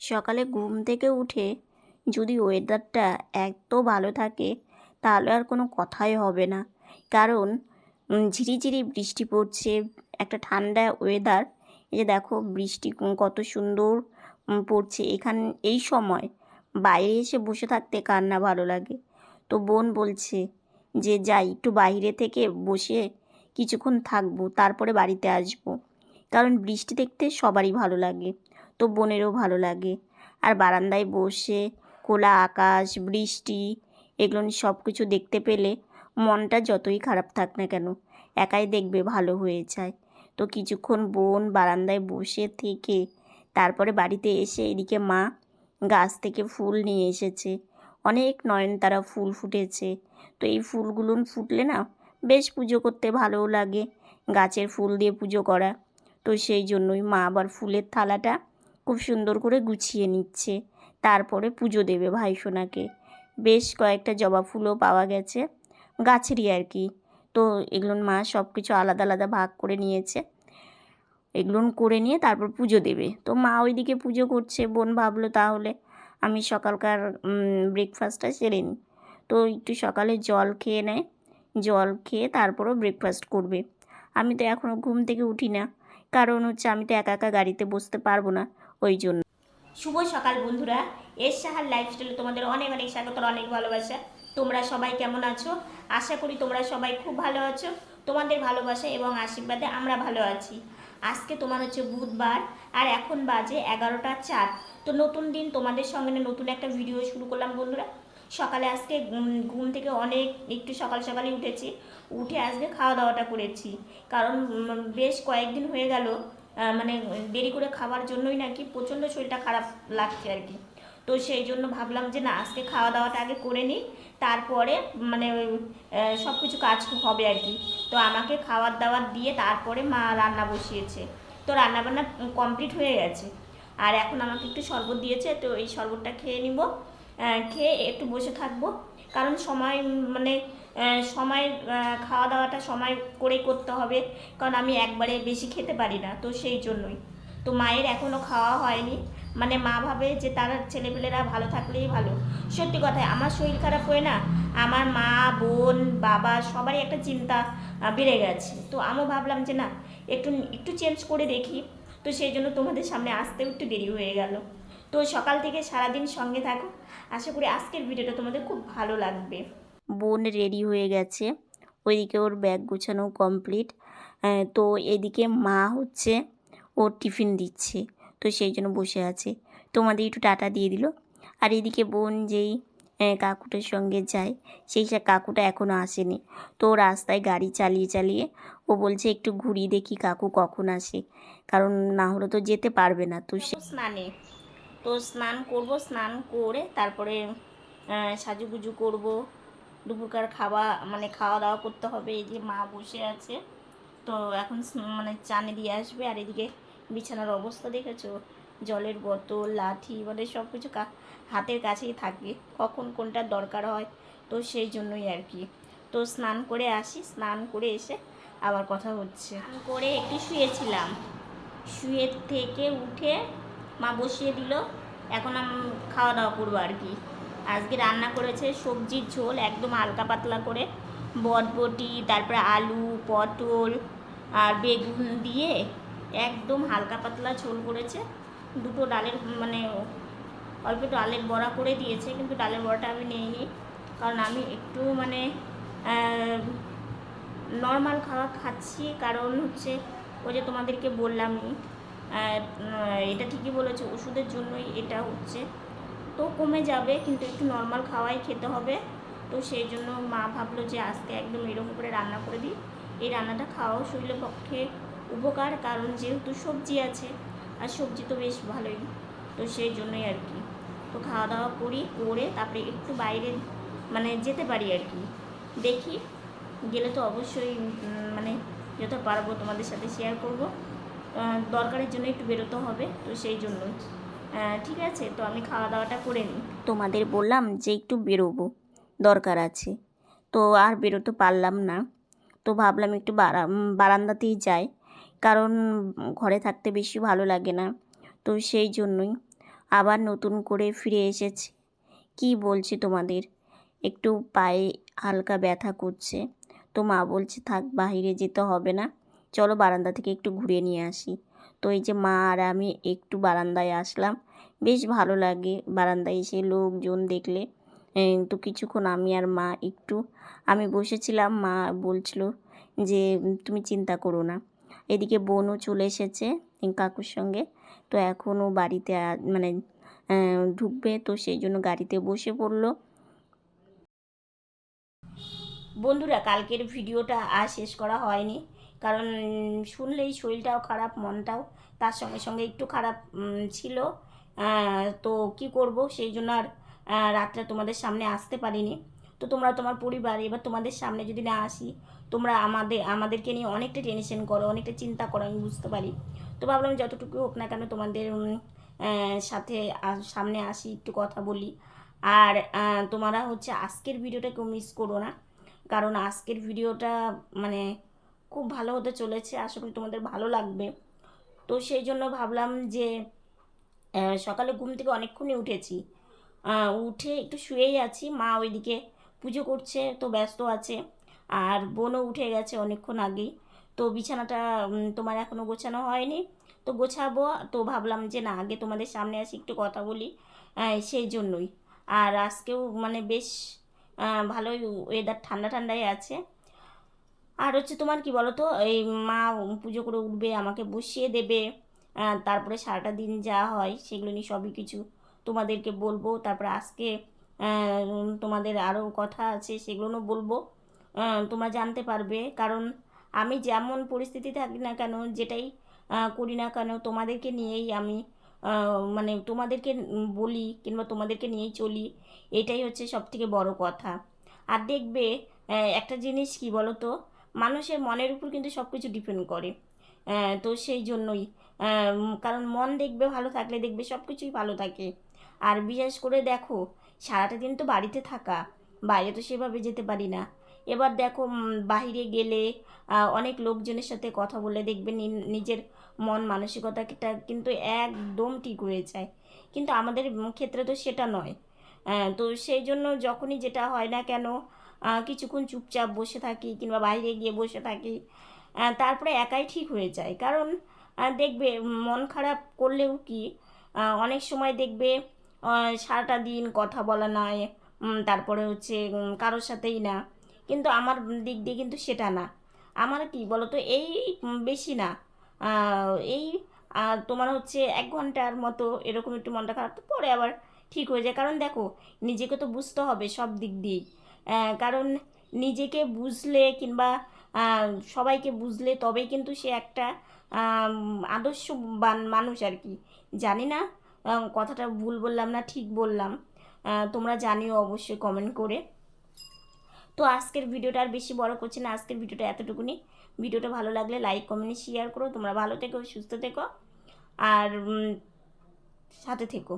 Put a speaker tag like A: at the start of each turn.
A: সকালে ঘুম থেকে উঠে যদি ওয়েদারটা এত ভালো থাকে, তাহলে আর কোনো কথাই হবে না। কারণ ঝিরিঝিরি বৃষ্টি পড়ছে, একটা ঠান্ডা ওয়েদার এই যে দেখো বৃষ্টি কত সুন্দর পড়ছে। এখান, এই সময় বাইরে এসে বসে থাকতে কার না ভালো লাগে? তো বোন বলছে যে, যাই, একটু বাইরে থেকে বসে কিছুক্ষণ থাকব, তারপরে বাড়িতে আসব। কারণ বৃষ্টি দেখতে সবারই ভালো লাগে। তো বোনেরও ভালো লাগে। আর বারান্দায় বসে, খোলা আকাশ, বৃষ্টি, এগুলো সব কিছু দেখতে পেলে মনটা যতই খারাপ থাক না কেন, একাই দেখবে ভালো হয়ে যায়। তো কিছুক্ষণ বোন বারান্দায় বসে থেকে তারপরে বাড়িতে এসে এদিকে মা গাছ থেকে ফুল নিয়ে এসেছে। অনেক নয়নতারা ফুল ফুটেছে। তো এই ফুলগুলো ফুটলে না বেশ পুজো করতে ভালোও লাগে, গাছের ফুল দিয়ে পুজো করা। তো সেই জন্যই মা আবার ফুলের থালাটা খুব সুন্দর করে গুছিয়ে নিচ্ছে। তারপরে পুজো দেবে ভাইসোনাকে বেশ কয়েকটা জবা ফুলও পাওয়া গেছে। গাছেরই আর কি। তো এগুলো মা সব কিছু আলাদা আলাদা ভাগ করে নিয়েছে। এগুলো করে নিয়ে তারপর পুজো দেবে। তো মা ওইদিকে পুজো করছে। বোন ভাবলো তাহলে আমি সকালকার ব্রেকফাস্টটা সেরে নিই। তো একটু সকালে জল খেয়ে নেয়। জল খেয়ে তারপরও ব্রেকফাস্ট করবে। আমি তো এখনও ঘুম থেকে উঠি না। কারণ হচ্ছে আমি তো একা একা গাড়িতে বসতে পারব না। ওই জন্য। শুভ সকাল বন্ধুরা। এর সাহার লাইফস্টাইলে তোমাদের অনেক অনেক স্বাগত, অনেক ভালোবাসা। তোমরা সবাই কেমন আছো? আশা করি তোমরা সবাই খুব ভালো আছো। তোমাদের ভালোবাসা এবং আশীর্বাদে আমরা ভালো আছি। আজকে তোমার হচ্ছে বুধবার, আর এখন বাজে এগারোটা চার। তো নতুন দিন তোমাদের সঙ্গে নতুন একটা ভিডিও শুরু করলাম বন্ধুরা। সকালে আজকে ঘুম- থেকে অনেক একটু সকাল সকালে উঠেছি। উঠে আজকে খাওয়া দাওয়াটা করেছি। কারণ বেশ কয়েকদিন হয়ে গেল। মানে দেরি করে খাওয়ার জন্যই নাকি প্রচণ্ড শরীরটা খারাপ লাগছে আর কি। তো সেই জন্য ভাবলাম যে না, আজকে খাওয়া দাওয়াটা আগে করে নিই, তারপরে মানে সব কিছু কাজ হবে আর কি। তো আমাকে খাওয়ার দাওয়ার দিয়ে তারপরে মা রান্না বসিয়েছে। তো রান্না বান্না কমপ্লিট হয়ে গেছে। আর এখন আমাকে একটু শরবত দিয়েছে, তো এই শরবতটা খেয়ে নিব। খেয়ে একটু বসে থাকব। কারণ সময় মানে সময় খাওয়া দাওয়াটা সময় করেই করতে হবে, কারণ আমি একবারে বেশি খেতে পারি না, তো সেই জন্যই। তো মায়ের এখনও খাওয়া হয়নি মানে মা ভাবে যে তার ছেলেপেলেরা ভালো থাকলেই ভালো। সত্যি কথাই আমার শরীর খারাপ হয়ে না, আমার মা, বোন, বাবা সবারই একটা চিন্তা বেড়ে গেছে। তো আমিও ভাবলাম যে না, একটু একটু চেঞ্জ করে দেখি, তো সেই জন্য তোমাদের সামনে আসতেও একটু দেরি হয়ে গেল। তো সকাল থেকে সারাদিন সঙ্গে থাকো, আশা করি আজকের ভিডিওটা তোমাদের খুব ভালো লাগবে। বোন রেডি হয়ে গেছে। ওইদিকে ওর ব্যাগ গুছানো কমপ্লিট তো এদিকে মা হচ্ছে ওর টিফিন দিচ্ছে। তো সেই জন্য বসে আছে। তোমাদের একটু টাটা দিয়ে দিল। আর এদিকে বোন যেই কাকুটার সঙ্গে যায়, সেই সে, কাকুটা এখনও আসেনি। তো রাস্তায় গাড়ি চালিয়ে চালিয়ে ও বলছে, একটু ঘুরিয়ে দেখি কাকু কখন আসে। কারণ না হলে তো যেতে পারবে না। তো সে স্নানে। তো স্নান করব, স্নান করে তারপরে সাজুগুজু করব। দুপুরকার খাওয়া মানে খাওয়া দাওয়া করতে হবে। এই যে মা বসে আছে, তো এখন মানে চানে দিয়ে আসবে। আর এদিকে বিছানার অবস্থা দেখেছ? জলের বোতল, লাঠি মানে সব কিছু হাতের কাছেই থাকে। কখন কোনটা দরকার হয়, তো সেই জন্যই আর কি। তো স্নান করে আসি। স্নান করে এসে আবার কথা হচ্ছে। করে একটু শুয়েছিলাম। শুয়ে থেকে উঠে মা বসিয়ে দিল। এখন আমি খাওয়া দাওয়া করব আর কি। আজকে রান্না করেছে সবজির ঝোল, একদম হালকা পাতলা করে। বটবটি, তারপরে আলু, পটল আর বেগুন দিয়ে একদম হালকা পাতলা ঝোল করেছে। দুটো ডালের মানে অল্প ডালের বড়া করে দিয়েছে, কিন্তু ডালের বড়াটা আমি নিইনি। কারণ আমি একটু মানে নর্মাল খাওয়া খাচ্ছি। কারণ হচ্ছে ওই যে তোমাদেরকে বললামই এটা ঠিকই বলেছে, ওষুধের জন্যই এটা হচ্ছে। তো কমে যাবে, কিন্তু একটু নর্মাল খাওয়াই খেতে হবে। তো সেই জন্য মা ভাবলো যে আজকে একদম এরকম করে রান্না করে দিই। এই রান্নাটা খাওয়াও শরীরের পক্ষে উপকার, কারণ যেহেতু সবজি আছে, আর সবজি তো বেশ ভালোই। তো সেই জন্যই আর কি। তো খাওয়া দাওয়া করি, করে তারপরে একটু বাইরে মানে যেতে পারি আর কি। দেখি, গেলে তো অবশ্যই মানে যত পারব তোমাদের সাথে শেয়ার করব। দরকারের জন্য একটু বেরোতে হবে, তো সেই জন্যই। ঠিক আছে, তো আমি খাওয়া দাওয়াটা করে নিই। তোমাদের বললাম যে একটু বেরোবো, দরকার আছে। তো আর বেরোতে পারলাম না, তো ভাবলাম একটু বারা বারান্দাতেই যাই, কারণ ঘরে থাকতে বেশি ভালো লাগে না, তো সেই জন্যই আবার নতুন করে ফিরে এসেছি। কি বলছি তোমাদের? একটু পায়ে হালকা ব্যথা করছে, তো মা বলছে থাক, বাইরে যেতে হবে না, চলো বারান্দা থেকে একটু ঘুরে নিয়ে আসি। তো এই যে মা আর আমি একটু বারান্দায় আসলাম। বেশ ভালো লাগে বারান্দায় এসে লোকজন দেখলে। তো কিছুক্ষণ আমি আর মা একটু, আমি বসেছিলাম, মা বলছিল যে, তুমি চিন্তা করো না। এদিকে বোনও চলে এসেছে কাকুর সঙ্গে। তো এখনও বাড়িতে মানে ঢুকবে, তো সেই জন্য গাড়িতে বসে পড়ল। বন্ধুরা, কালকের ভিডিওটা আর শেষ করা হয়নি। কারণ শুনলেই শরীরটাও খারাপ, মনটাও তার সঙ্গে সঙ্গে একটু খারাপ ছিল। তো কি করব? সেই জন্য আর রাত্রে তোমাদের সামনে আসতে পারিনি। তো তোমরা তোমার পরিবার, এবার তোমাদের সামনে যদি না আসি, তোমরা আমাদের আমাদেরকে নিয়ে অনেকটা টেনশন করো, অনেকটা চিন্তা করো, আমি বুঝতে পারি। তো ভাবলাম যতটুকু হোক না কেন তোমাদের সাথে সামনে আসি, একটু কথা বলি। আর তোমরা হচ্ছে আজকের ভিডিওটা কেউ মিস করো না। কারণ আজকের ভিডিওটা মানে খুব ভালো হতে চলেছে, আশা করি তোমাদের ভালো লাগবে। তো সেই জন্য ভাবলাম যে সকালে ঘুম থেকে অনেকক্ষণই উঠেছি। উঠে একটু শুয়েই আছি, মা ওইদিকে পুজো করছে, তো ব্যস্ত আছে। আর বোনও উঠে গেছে অনেকক্ষণ আগেই। তো বিছানাটা তোমার এখনও গোছানো হয়নি। তো গোছাবো, তো ভাবলাম যে না, আগে তোমাদের সামনে আসি একটু কথা বলি সেই জন্যই। আর আজকেও মানে বেশ ভালোই ওয়েদার ঠান্ডা ঠান্ডাই আছে। আর হচ্ছে তোমার কি বলো তো এই মা পুজো করে উঠবে, আমাকে বসিয়ে দেবে তারপরে সারাটা দিন যা হয় সেগুলো নিয়ে সবই কিছু তোমাদেরকে বলব। তারপরে আজকে তোমাদের আরও কথা আছে সেগুলোও বলব। তোমরা জানতে পারবে, কারণ আমি যেমন পরিস্থিতি থাকি না কেন, যেটাই করি না কেন, তোমাদেরকে নিয়েই আমি মানে তোমাদেরকে বলি কিংবা তোমাদেরকে নিয়েই চলি, এটাই হচ্ছে সব থেকে বড় কথা। আর দেখবে একটা জিনিস কি বলো তো মানুষের মনের উপর কিন্তু সব কিছু ডিপেন্ড করে তো সেই জন্যই কারণ মন দেখবে, ভালো থাকলে দেখবে সব কিছুই ভালো থাকে। আর বিশেষ করে দেখো, সারাটা দিন তো বাড়িতে থাকা, বাইরে তো সেভাবে যেতে পারি না। এবার দেখো বাইরে গেলে অনেক লোকজনের সাথে কথা বলে দেখবে নিজের মন মানসিকতাটা কিন্তু একদম ঠিক হয়ে যায়। কিন্তু আমাদের ক্ষেত্রে তো সেটা নয়। তো সেই জন্য যখনই যেটা হয় না কেন কিছুক্ষণ চুপচাপ বসে থাকি কিংবা বাইরে গিয়ে বসে থাকি। তারপরে একাই ঠিক হয়ে যায়। কারণ দেখবে মন খারাপ করলেও কি অনেক সময় দেখবে সারাটা দিন কথা বলা নয় তারপরে হচ্ছে কারোর সাথেই না। কিন্তু আমার দিক দিয়ে কিন্তু সেটা না। আমার কি বলতো, এই বেশি না। এই তোমার হচ্ছে এক ঘণ্টার মতো এরকম একটু মনটা খারাপ পরে আবার ঠিক হয়ে যায়। কারণ দেখো, নিজেকে তো বুঝতে হবে সব দিক দিয়েই। কারণ নিজেকে বুঝলে কিংবা সবাইকে বুঝলে তবেই কিন্তু সে একটা আদর্শবান মানুষ আর কি। জানি না কথাটা ভুল বললাম না, ঠিক বললাম। তোমরা জানিও অবশ্যই কমেন্ট করে। তো আজকের ভিডিওটা আর বেশি বড় করছি না, আজকের ভিডিওটা এতটুকুনি। ভিডিওটা ভালো লাগলে লাইক কমেন্ট শেয়ার করো। তোমরা ভালো থেকো, সুস্থ থেকো। আর সাথে থেকো।